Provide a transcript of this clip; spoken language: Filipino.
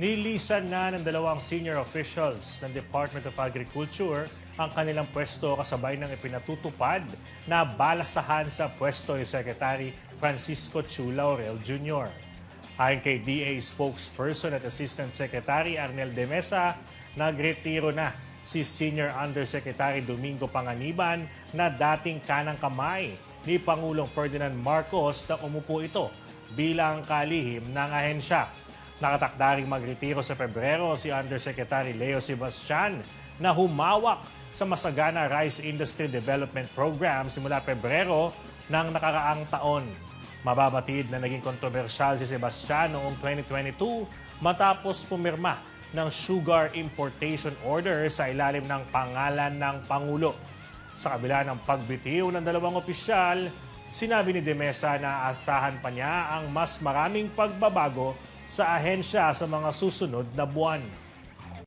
Nilisan na ng dalawang senior officials ng Department of Agriculture ang kanilang pwesto kasabay ng ipinatutupad na balasahan sa pwesto ni Secretary Francisco Chu Laurel Jr. Ayon kay DA spokesperson at Assistant Secretary Arnel de Mesa, nagretiro na si Senior Undersecretary Domingo Panganiban na dating kanang kamay ni Pangulong Ferdinand Marcos na umupo ito bilang kalihim ng ahensya. Nakatakdaring magretiro sa Pebrero si Undersecretary Leo Sebastian na humawak sa Masagana Rice Industry Development Program simula Pebrero ng nakaraang taon. Mababatid na naging kontrobersyal si Sebastian noong 2022 matapos pumirma ng sugar importation order sa ilalim ng pangalan ng Pangulo. Sa kabila ng pagbitiw ng dalawang opisyal, sinabi ni Demesa na asahan pa niya ang mas maraming pagbabago sa ahensya sa mga susunod na buwan.